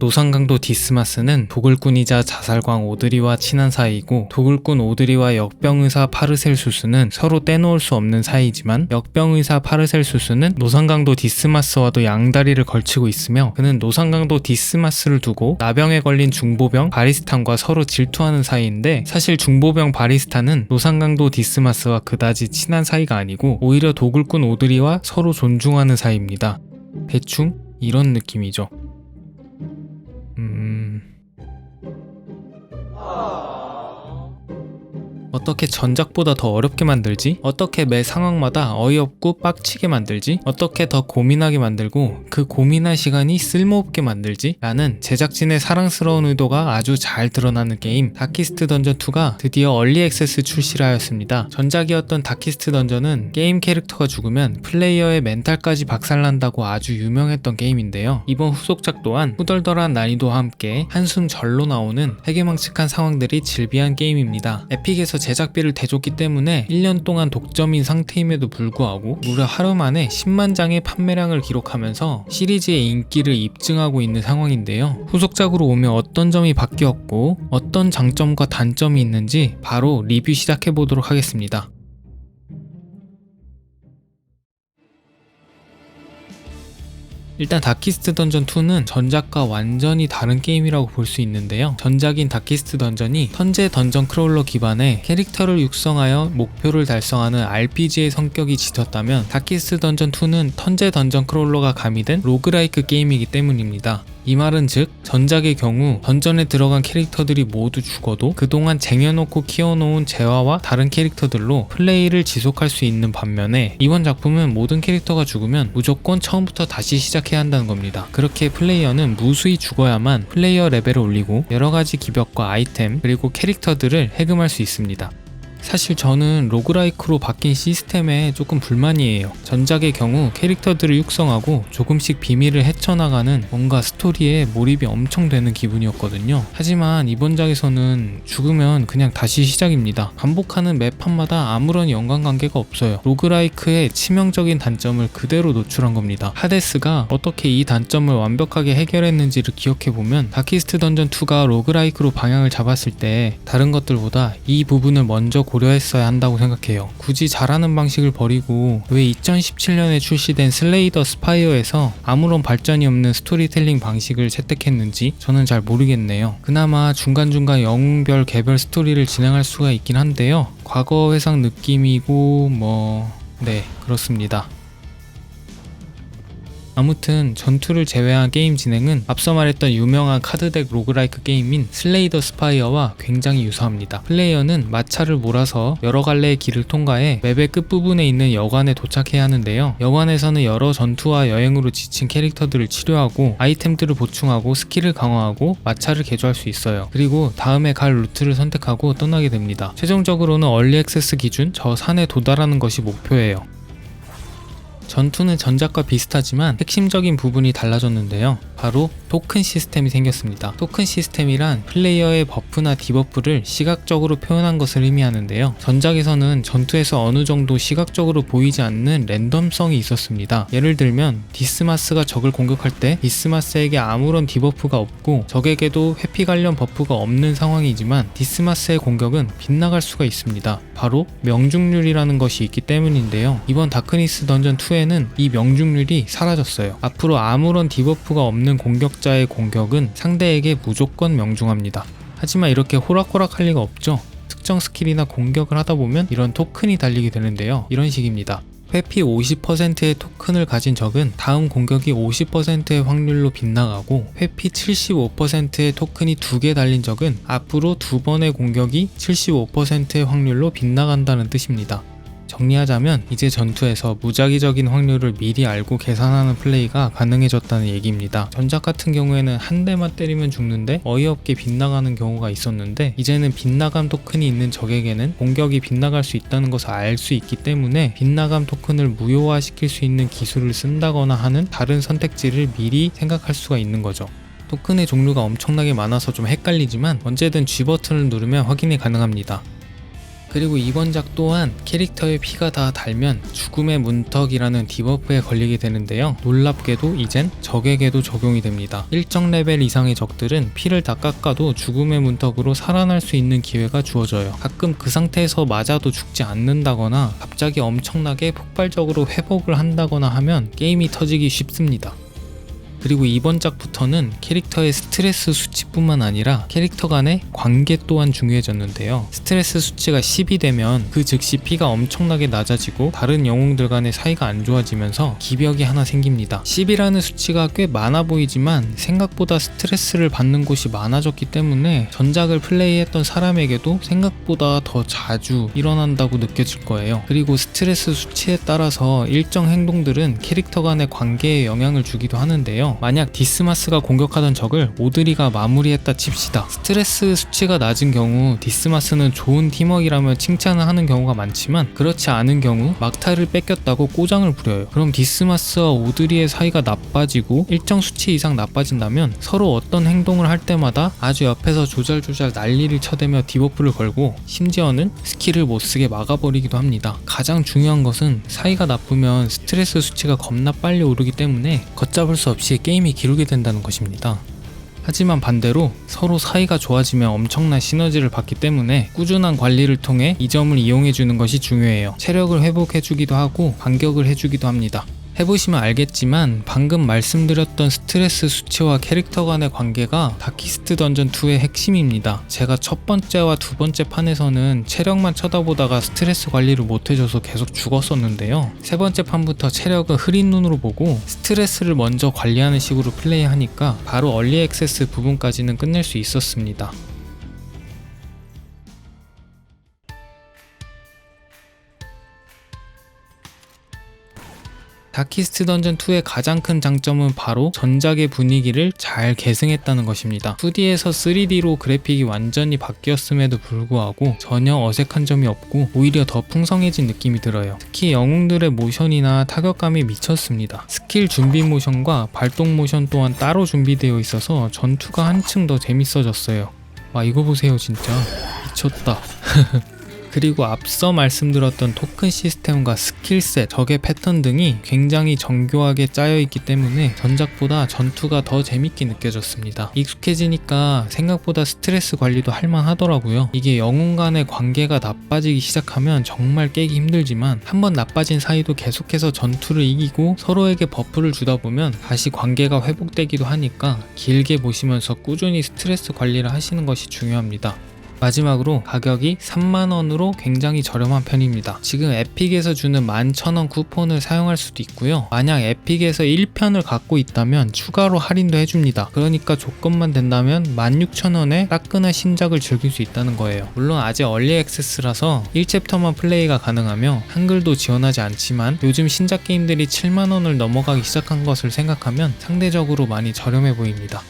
노상강도 디스마스는 도굴꾼이자 자살광 오드리와 친한 사이이고 도굴꾼 오드리와 역병의사 파르셀수스는 서로 떼놓을 수 없는 사이지만 역병의사 파르셀수스는 노상강도 디스마스와도 양다리를 걸치고 있으며 그는 노상강도 디스마스를 두고 나병에 걸린 중보병 바리스탄과 서로 질투하는 사이인데 사실 중보병 바리스탄은 노상강도 디스마스와 그다지 친한 사이가 아니고 오히려 도굴꾼 오드리와 서로 존중하는 사이입니다. 대충 이런 느낌이죠. 어떻게 전작보다 더 어렵게 만들지? 어떻게 매 상황마다 어이없고 빡치게 만들지? 어떻게 더 고민하게 만들고 그 고민할 시간이 쓸모없게 만들지? 라는 제작진의 사랑스러운 의도가 아주 잘 드러나는 게임 다키스트 던전 2가 드디어 얼리 액세스 출시를 하였습니다. 전작이었던 다키스트 던전은 게임 캐릭터가 죽으면 플레이어의 멘탈까지 박살난다고 아주 유명했던 게임인데요. 이번 후속작 또한 후덜덜한 난이도와 함께 한숨 절로 나오는 해괴망측한 상황들이 질비한 게임입니다. 에픽에서 제작비를 대줬기 때문에 1년 동안 독점인 상태임에도 불구하고 무려 하루 만에 10만 장의 판매량을 기록하면서 시리즈의 인기를 입증하고 있는 상황인데요. 후속작으로 오면 어떤 점이 바뀌었고 어떤 장점과 단점이 있는지 바로 리뷰 시작해 보도록 하겠습니다. 일단 다키스트 던전 2는 전작과 완전히 다른 게임이라고 볼 수 있는데요. 전작인 다키스트 던전이 턴제 던전 크롤러 기반의 캐릭터를 육성하여 목표를 달성하는 RPG의 성격이 짙었다면 다키스트 던전 2는 턴제 던전 크롤러가 가미된 로그라이크 게임이기 때문입니다. 이 말은 즉 전작의 경우 던전에 들어간 캐릭터들이 모두 죽어도 그동안 쟁여놓고 키워놓은 재화와 다른 캐릭터들로 플레이를 지속할 수 있는 반면에 이번 작품은 모든 캐릭터가 죽으면 무조건 처음부터 다시 시작해야 한다는 겁니다. 그렇게 플레이어는 무수히 죽어야만 플레이어 레벨을 올리고 여러가지 기벽과 아이템 그리고 캐릭터들을 해금할 수 있습니다. 사실 저는 로그라이크로 바뀐 시스템에 조금 불만이에요. 전작의 경우 캐릭터들을 육성하고 조금씩 비밀을 헤쳐나가는 뭔가 스토리에 몰입이 엄청 되는 기분이었거든요. 하지만 이번 작에서는 죽으면 그냥 다시 시작입니다. 반복하는 맵판마다 아무런 연관관계가 없어요. 로그라이크의 치명적인 단점을 그대로 노출한 겁니다. 하데스가 어떻게 이 단점을 완벽하게 해결했는지를 기억해보면 다키스트 던전 2가 로그라이크로 방향을 잡았을 때 다른 것들보다 이 부분을 먼저 고려 했어야 한다고 생각해요. 굳이 잘하는 방식을 버리고 왜 2017년에 출시된 슬레이더 스파이어에서 아무런 발전이 없는 스토리텔링 방식을 채택했는지 저는 잘 모르겠네요. 그나마 중간중간 영웅별 개별 스토리를 진행할 수가 있긴 한데요. 과거 회상 느낌이고 뭐... 네, 그렇습니다. 아무튼 전투를 제외한 게임 진행은 앞서 말했던 유명한 카드덱 로그라이크 게임인 슬레이더 스파이어와 굉장히 유사합니다. 플레이어는 마차를 몰아서 여러 갈래의 길을 통과해 맵의 끝부분에 있는 여관에 도착해야 하는데요. 여관에서는 여러 전투와 여행으로 지친 캐릭터들을 치료하고 아이템들을 보충하고 스킬을 강화하고 마차를 개조할 수 있어요. 그리고 다음에 갈 루트를 선택하고 떠나게 됩니다. 최종적으로는 얼리 액세스 기준 저 산에 도달하는 것이 목표예요. 전투는 전작과 비슷하지만 핵심적인 부분이 달라졌는데요. 바로 토큰 시스템이 생겼습니다. 토큰 시스템이란 플레이어의 버프나 디버프를 시각적으로 표현한 것을 의미하는데요. 전작에서는 전투에서 어느 정도 시각적으로 보이지 않는 랜덤성이 있었습니다. 예를 들면 디스마스가 적을 공격할 때 디스마스에게 아무런 디버프가 없고 적에게도 회피 관련 버프가 없는 상황이지만 디스마스의 공격은 빗나갈 수가 있습니다. 바로 명중률이라는 것이 있기 때문인데요. 이번 다크니스 던전 2 에는 이 명중률이 사라졌어요. 앞으로 아무런 디버프가 없는 공격자의 공격은 상대에게 무조건 명중합니다. 하지만 이렇게 호락호락 할 리가 없죠. 특정 스킬이나 공격을 하다 보면 이런 토큰이 달리게 되는데요. 이런 식입니다. 회피 50%의 토큰을 가진 적은 다음 공격이 50%의 확률로 빗나가고 회피 75%의 토큰이 두 개 달린 적은 앞으로 두 번의 공격이 75%의 확률로 빗나간다는 뜻입니다. 정리하자면 이제 전투에서 무작위적인 확률을 미리 알고 계산하는 플레이가 가능해졌다는 얘기입니다. 전작 같은 경우에는 한 대만 때리면 죽는데 어이없게 빗나가는 경우가 있었는데 이제는 빗나감 토큰이 있는 적에게는 공격이 빗나갈 수 있다는 것을 알 수 있기 때문에 빗나감 토큰을 무효화시킬 수 있는 기술을 쓴다거나 하는 다른 선택지를 미리 생각할 수가 있는 거죠. 토큰의 종류가 엄청나게 많아서 좀 헷갈리지만 언제든 G 버튼을 누르면 확인이 가능합니다. 그리고 이번 작 또한 캐릭터의 피가 다 달면 죽음의 문턱이라는 디버프에 걸리게 되는데요. 놀랍게도 이젠 적에게도 적용이 됩니다. 일정 레벨 이상의 적들은 피를 다 깎아도 죽음의 문턱으로 살아날 수 있는 기회가 주어져요. 가끔 그 상태에서 맞아도 죽지 않는다거나 갑자기 엄청나게 폭발적으로 회복을 한다거나 하면 게임이 터지기 쉽습니다. 그리고 이번 작부터는 캐릭터의 스트레스 수치뿐만 아니라 캐릭터 간의 관계 또한 중요해졌는데요. 스트레스 수치가 10이 되면 그 즉시 피가 엄청나게 낮아지고 다른 영웅들 간의 사이가 안 좋아지면서 기벽이 하나 생깁니다. 10이라는 수치가 꽤 많아 보이지만 생각보다 스트레스를 받는 곳이 많아졌기 때문에 전작을 플레이했던 사람에게도 생각보다 더 자주 일어난다고 느껴질 거예요. 그리고 스트레스 수치에 따라서 일정 행동들은 캐릭터 간의 관계에 영향을 주기도 하 만약 디스마스가 공격하던 적을 오드리가 마무리했다 칩시다. 스트레스 수치가 낮은 경우 디스마스는 좋은 팀워크라며 칭찬을 하는 경우가 많지만 그렇지 않은 경우 막타를 뺏겼다고 꼬장을 부려요. 그럼 디스마스와 오드리의 사이가 나빠지고 일정 수치 이상 나빠진다면 서로 어떤 행동을 할 때마다 아주 옆에서 조잘조잘 난리를 쳐대며 디버프를 걸고 심지어는 스킬을 못 쓰게 막아버리기도 합니다. 가장 중요한 것은 사이가 나쁘면 스트레스 수치가 겁나 빨리 오르기 때문에 걷잡을 수 없이 게임이 기울게 된다는 것입니다. 하지만 반대로 서로 사이가 좋아지면 엄청난 시너지를 받기 때문에 꾸준한 관리를 통해 이 점을 이용해 주는 것이 중요해요. 체력을 회복해 주기도 하고 반격을 해 주기도 합니다. 해보시면 알겠지만 방금 말씀드렸던 스트레스 수치와 캐릭터 간의 관계가 다키스트 던전 2의 핵심입니다. 제가 첫 번째와 두 번째 판에서는 체력만 쳐다보다가 스트레스 관리를 못해줘서 계속 죽었었는데요. 세 번째 판부터 체력을 흐린 눈으로 보고 스트레스를 먼저 관리하는 식으로 플레이하니까 바로 얼리 액세스 부분까지는 끝낼 수 있었습니다. 다키스트 던전 2의 가장 큰 장점은 바로 전작의 분위기를 잘 계승했다는 것입니다. 2D에서 3D로 그래픽이 완전히 바뀌었음에도 불구하고 전혀 어색한 점이 없고 오히려 더 풍성해진 느낌이 들어요. 특히 영웅들의 모션이나 타격감이 미쳤습니다. 스킬 준비 모션과 발동 모션 또한 따로 준비되어 있어서 전투가 한층 더 재밌어졌어요. 와 이거 보세요 진짜 미쳤다. 그리고 앞서 말씀드렸던 토큰 시스템과 스킬셋, 적의 패턴 등이 굉장히 정교하게 짜여 있기 때문에 전작보다 전투가 더 재밌게 느껴졌습니다. 익숙해지니까 생각보다 스트레스 관리도 할만하더라고요. 이게 영웅 간의 관계가 나빠지기 시작하면 정말 깨기 힘들지만 한번 나빠진 사이도 계속해서 전투를 이기고 서로에게 버프를 주다 보면 다시 관계가 회복되기도 하니까 길게 보시면서 꾸준히 스트레스 관리를 하시는 것이 중요합니다. 마지막으로 가격이 3만원으로 굉장히 저렴한 편입니다. 지금 에픽에서 주는 11,000원 쿠폰을 사용할 수도 있고요. 만약 에픽에서 1편을 갖고 있다면 추가로 할인도 해줍니다. 그러니까 조건만 된다면 16,000원에 따끈한 신작을 즐길 수 있다는 거예요. 물론 아직 얼리 액세스라서 1챕터만 플레이가 가능하며 한글도 지원하지 않지만 요즘 신작 게임들이 7만원을 넘어가기 시작한 것을 생각하면 상대적으로 많이 저렴해 보입니다.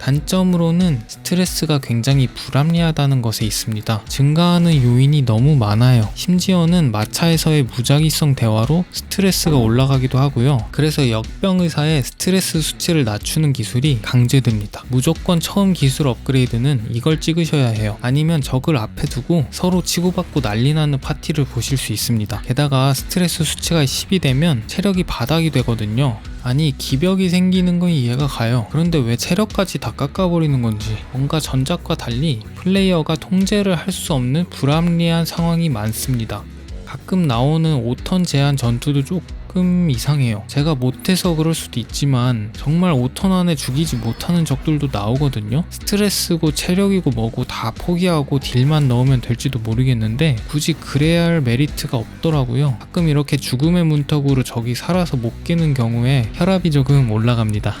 단점으로는 스트레스가 굉장히 불합리하다는 것에 있습니다. 증가하는 요인이 너무 많아요. 심지어는 마차에서의 무작위성 대화로 스트레스가 올라가기도 하고요. 그래서 역병 의사의 스트레스 수치를 낮추는 기술이 강제됩니다. 무조건 처음 기술 업그레이드는 이걸 찍으셔야 해요. 아니면 적을 앞에 두고 서로 치고받고 난리 나는 파티를 보실 수 있습니다. 게다가 스트레스 수치가 10이 되면 체력이 바닥이 되거든요. 아니 기벽이 생기는 건 이해가 가요. 그런데 왜 체력까지 다 깎아버리는 건지 뭔가 전작과 달리 플레이어가 통제를 할 수 없는 불합리한 상황이 많습니다. 가끔 나오는 5턴 제한 전투도 조금 이상해요. 제가 못해서 그럴 수도 있지만 정말 5턴 안에 죽이지 못하는 적들도 나오거든요. 스트레스고 체력이고 뭐고 다 포기하고 딜만 넣으면 될지도 모르겠는데 굳이 그래야 할 메리트가 없더라고요. 가끔 이렇게 죽음의 문턱으로 적이 살아서 못 깨는 경우에 혈압이 조금 올라갑니다.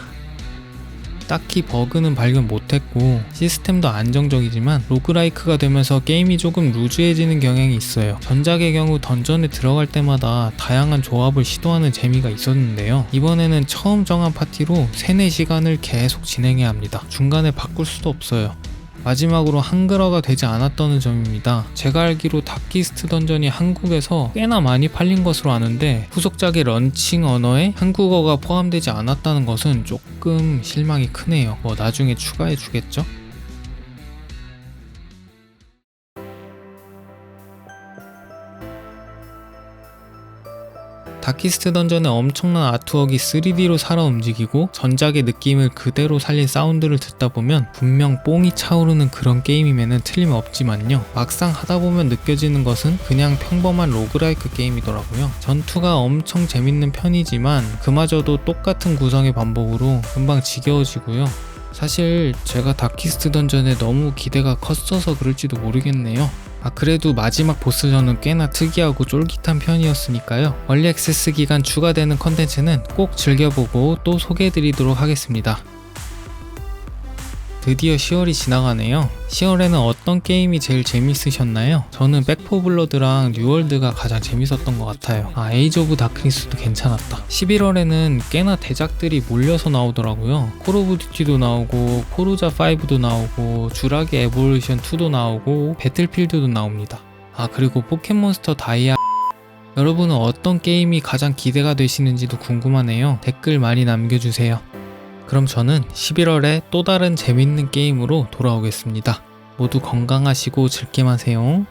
딱히 버그는 발견 못했고 시스템도 안정적이지만 로그라이크가 되면서 게임이 조금 루즈해지는 경향이 있어요. 전작의 경우 던전에 들어갈 때마다 다양한 조합을 시도하는 재미가 있었는데요. 이번에는 처음 정한 파티로 3, 4시간을 계속 진행해야 합니다. 중간에 바꿀 수도 없어요. 마지막으로 한글화가 되지 않았다는 점입니다. 제가 알기로 다키스트 던전이 한국에서 꽤나 많이 팔린 것으로 아는데 후속작의 런칭 언어에 한국어가 포함되지 않았다는 것은 조금 실망이 크네요. 뭐 나중에 추가해 주겠죠? 다키스트 던전의 엄청난 아트웍이 3D로 살아 움직이고 전작의 느낌을 그대로 살린 사운드를 듣다 보면 분명 뽕이 차오르는 그런 게임임에는 틀림없지만요. 막상 하다 보면 느껴지는 것은 그냥 평범한 로그라이크 게임이더라고요. 전투가 엄청 재밌는 편이지만 그마저도 똑같은 구성의 반복으로 금방 지겨워지고요. 사실 제가 다키스트 던전에 너무 기대가 컸어서 그럴지도 모르겠네요. 아 그래도 마지막 보스전은 꽤나 특이하고 쫄깃한 편이었으니까요. 얼리 액세스 기간 추가되는 컨텐츠는 꼭 즐겨보고 또 소개해드리도록 하겠습니다. 드디어 10월이 지나가네요. 10월에는 어떤 게임이 제일 재밌으셨나요? 저는 백포블러드랑 뉴월드가 가장 재밌었던 것 같아요. 아, 에이즈 오브 다크니스도 괜찮았다. 11월에는 꽤나 대작들이 몰려서 나오더라고요. 콜 오브 듀티도 나오고, 포르자 5도 나오고, 주라기 에볼루션 2도 나오고, 배틀필드도 나옵니다. 아, 그리고 포켓몬스터 다이아 여러분은 어떤 게임이 가장 기대가 되시는지도 궁금하네요. 댓글 많이 남겨주세요. 그럼 저는 11월에 또 다른 재밌는 게임으로 돌아오겠습니다. 모두 건강하시고 즐겜하세요.